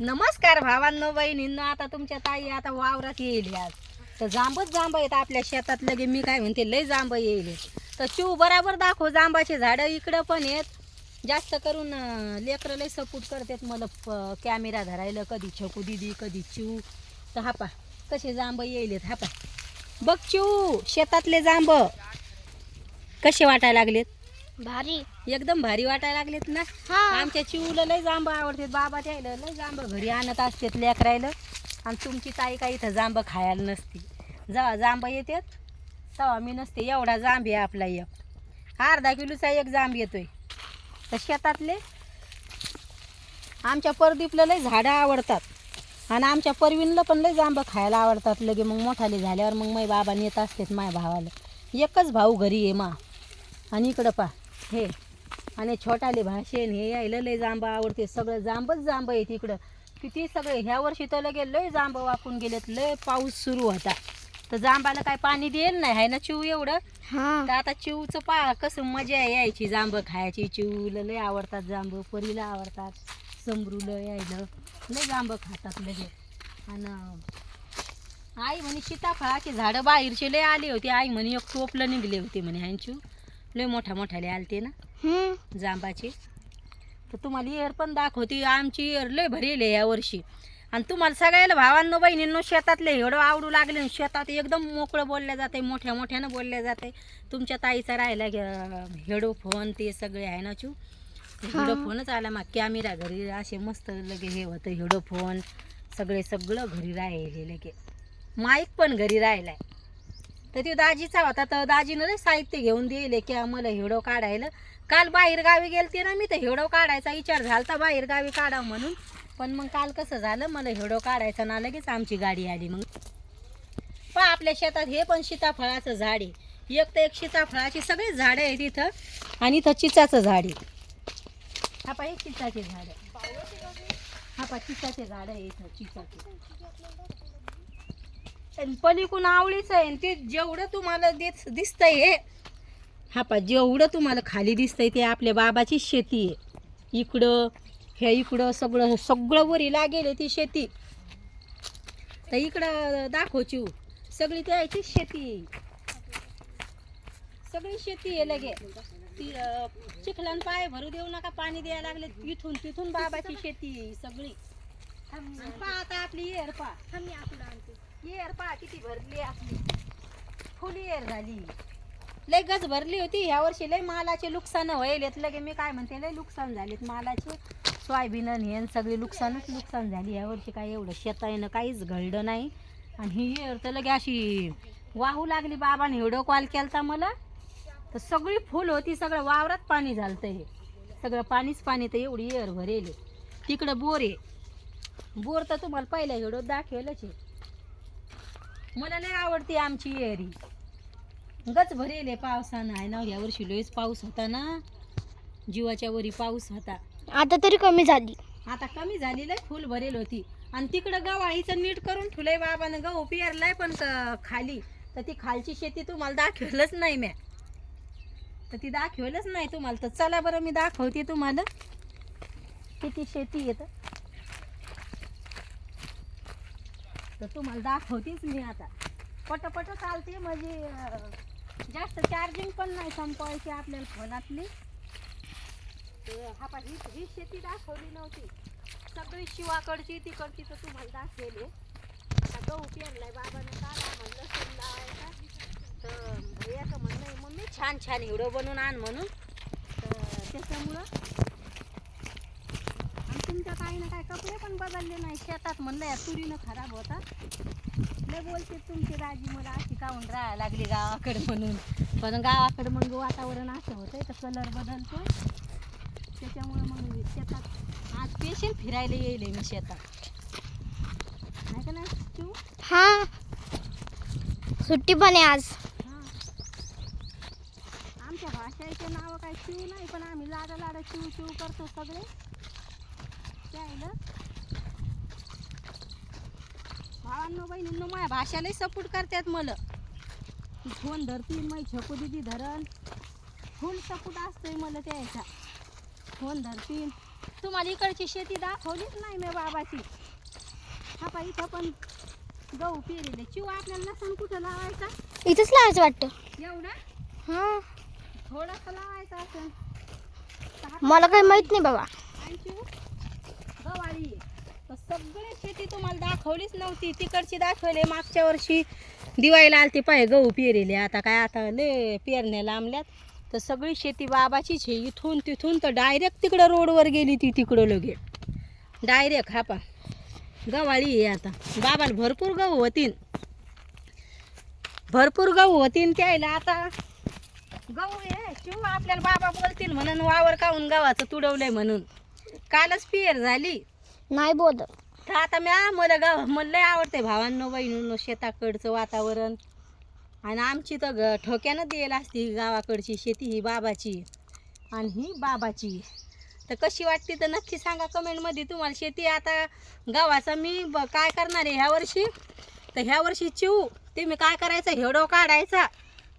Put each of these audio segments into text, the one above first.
नमस्कार भावांनो बहिणींनो आता तुमच्या ताई आता वावरात येईल आज. तर जांबच जांब आहेत आपल्या शेतात लगे मी काय म्हणते लय जांब येईल तर चिव बराबर दाखव जांबाचे झाडं इकडं पण आहेत. जास्त करून लेकरं लय सपोर्ट करतात मला प- कॅमेरा धरायला कधी छकू दिदी कधी चिव तर हापा कसे जांब येईल हापा बघ चिव शेतातले जांब कसे वाटायला लागलेत? भारी. एकदम भारी वाटायला लागलेत ना. हा. आमच्या चिवला लय जांब आवडतात बाबा त्याला लय जांब घरी आणत असतात लेकरायला. आणि तुमची ताई काही इथं जांब खायला नसती. जेव्हा जांब येतात तेव्हा मी नसते. एवढा जांब आहे आपला एक. अर्धा किलोचा एक जांब येतोय. तर शेतातले आमच्या परदीपला लय झाडं आवडतात. आणि आमच्या परवीनला पण लय जांब खायला आवडतात. लगे मग मोठाले झाल्यावर मग माझ्या बाबा नेत असतात माझ्या भावाला. एकच भाऊ घरी आहे मा. आणि इकडं पा हे. आणि छोटाले भाषेन हे यायला लय जांब आवडते. सगळं जांबच जांब आहे तिकडं. किती सगळे ह्या वर्षी तर लगे लय जांब वाकून गेलेत. लय पाऊस सुरू होता. तर जांबाला काय पाणी देईल नाही आहे ना चिव एवढं? हा. तर आता चिवचं पा कसं मजा यायची. जांब खायची चिवला लय आवडतात जांब परीला आवडतात. समरूला यायला. लय जांब खातात लगे आणि आई म्हणे सीताफळाची झाडं बाहेरचे लय आली होती. आई म्हणे एक टोपलं निघले होते. म्हणे ह्यांची लय मोठ्या मोठ्याले आलते ना जांबाची. तर तुम्हाला इयर पण दाखवते आमची इयर लय भरेल या वर्षी. आणि तुम्हाला सगळ्याला भावांनो बहिणींनो शेतातले एवढं आवडू लागले शेतात एकदम मोकळं बोलल्या जाते मोठ्या मोठ्यानं बोलल्या जाते तुमच्या ताईचा राहिला हेडोफोन ते सगळे आहे ना चू? हेडोफोनच आला मग कॅमेरा घरी असे मस्त लगे हे होतं हेडोफोन सगळे सगळं घरी राहिले लगे. माईक पण घरी राहिलाय. तर ती दाजीचा होता तर दाजीनं लय साहित्य घेऊन दिले की आम्हाला हिडो काढायला. काल बाहेर गावी गेलते ना मी तर हिडो काढायचा विचार झाला बाहेर गावी काढा म्हणून. पण मग काल कसं झालं मला हिडो काढायचा ना लगेच आमची गाडी आली मग. पहा आपल्या शेतात हे पण सीताफळाचं झाड आहे. एक तर एक सीताफळाची सगळी झाडं आहेत इथं आणि इथं चिचाचं झाड आहे. हा पहा हे चिचाचे झाड आहे. हा पा चिचाचे झाड आहे इथं चिचाचे. पलीकून आवळीच आवळीचं आहे आणि ते जेवढं तुम्हाला दिस दिसतंय हे हा पा जेवढं तुम्हाला खाली दिसतंय ते आपल्या बाबाची शेती आहे. इकडं ह्या इकडं सगळं सगळं वरी लागेल ती शेती. तर इकडं दाखवची सगळी त्याची शेती सगळी शेती आहे लगे. ती चिखलान पाय भरू देऊ नका पाणी द्यायला लागले इथून तिथून बाबाची शेती सगळी. आणि पहा आता आपली येर पहा. येर पहा किती भरली आपली. फुल येर झाली. लय गज भरली होती. ह्या वर्षी लय मालाचे नुकसान व्हायलेत. लगे मी काय म्हणते लय नुकसान झालेत मालाचे. सोयाबीन आणि हे सगळे सगळी नुकसानच नुकसान झाली. ह्या वर्षी काय एवढं शेतायनं काहीच घडलं नाही. आणि ही येर तर लगे अशी वाहू लागली बाबाने. एवढं कॉल केलता मला. तर सगळी फुल होती. सगळं वावरात पाणी झालं हे. सगळं पाणीच पाणी तर एवढी एअर भरेल. तिकडं बोर आहे. बोर तर तुम्हाला पहिल्या हिडो दाखवेलच आहे. मला लय आवडते आमची येरी गच भरेल आहे पावसानं. आहे ना या वर्षी लयच पाऊस होता ना. जीवाच्या वरी पाऊस होता. आता तरी कमी झाली. आता कमी झालेलं फुल भरेल होती. आणि तिकडं गव्हाळीचं नीट करून ठुलय बाबानं. गहू पेरलाय पण क- खाली. तर ती खालची शेती तुम्हाला दाखवेलच नाही म्या. तर ती दाखवेलच नाही तुम्हाला. तर चला बरं मी दाखवते तुम्हाला. किती शेती येत तर तुम्हाला दाखवतेच मी आता. पटपट चालते म्हणजे जास्त चार्जिंग पण नाही संपवायची आपल्याला फोनातली. हा ही ही शेती दाखवली नव्हती. सगळी शिवाकडची तिकडची तर तुम्हाला दाखवली. आता गहू पेरलाय बाबाने काढा म्हणलं सण लावायचा तर भैयाचं म्हणणं आहे मम्मी छान छान हिडो बनवून आण म्हणून. तर त्याच्यामुळं आणि तुमच्या काही ना काय कपडे पण बदलले नाही. शेतात म्हणलं या तुरीनं खराब होता. लय बोलते तुमची दाजी मला अशी काहून राहायला लागली गावाकडे म्हणून? पण गावाकडे मग वातावरण असं होतंय तर कलर बदलतो त्याच्यामुळे मग शेतात आज स्पेशल फिरायला येईल मी शेतात. नाही का नाही तू? हा. सुट्टी पण आहे आज. हां. आमच्या भाषेचे नावं काय शिव नाही पण आम्ही लाडा लाडा शिव शिव करतो सगळे. भावांनो बहिणींनो माझ्या भाषालाही सपोर्ट करतात मला. फोन धरतील माझी छकू दिदी धरण. फुल सपोर्ट असतोय मला त्याचा. फोन धरतील तुम्हाला इकडची शेती दाखवलीच नाही मी बाबाची. हा पा इथं पण गहू पेरेले चिव आपल्याला लसण कुठं लावायचा? इथंच लावायचं वाटतं. एवढा? हां. थोडासा लावायचा असं मला काही माहीत नाही बाबा आणि चिव गवाळी आहे. तर सगळी शेती तुम्हाला दाखवलीच नव्हती. तिकडची दाखवले मागच्या वर्षी. दिवाळीला आलती पाय गहू पेरेले. आता काय आता ले पेरण्या लांबल्यात. तर सगळी शेती बाबाचीच आहे. इथून तिथून तर डायरेक्ट तिकडं रोडवर गेली ती तिकडं लगे डायरेक्ट हा पा. गवाळी आहे आता. बाबाला भरपूर गहू होतीन. भरपूर गहू होतीन त्याला आता. गहू आहे. शिव आपल्याला बाबा बोलतील म्हणून वावर काहून गव्हाचं तुडवलंय म्हणून. कालच पेर झाली. नाही बोल तर आता मी मला गाव मला लय आवडते भावांनो बहिणींनो शेताकडचं वातावरण. आणि आमची तर ग ठोक्यानं द्यायला असती गावाकडची शेती ही बाबाची. आणि ही बाबाची. तर कशी वाटते तर नक्की सांगा कमेंटमध्ये. तुम्हाला शेती आता गावाचं मी ब काय करणार आहे ह्या वर्षी? तर ह्या वर्षी चिऊ. तुम्ही काय करायचं? हेडो काढायचा.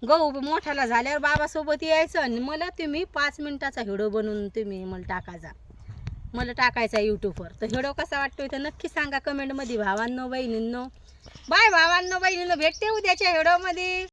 गहू मोठाला झाल्यावर बाबासोबत यायचं आणि मला तुम्ही पाच मिनटाचा हेडो बनवून तुम्ही मला टाकायचा मला टाकायचा यूट्यूबवर. तर व्हिडिओ कसा वाटतोय तर नक्की सांगा कमेंटमध्ये. भावांनो बहिणींनो. बाय भावांनो बहिणींनो भेटते उद्याच्या व्हिडिओमध्ये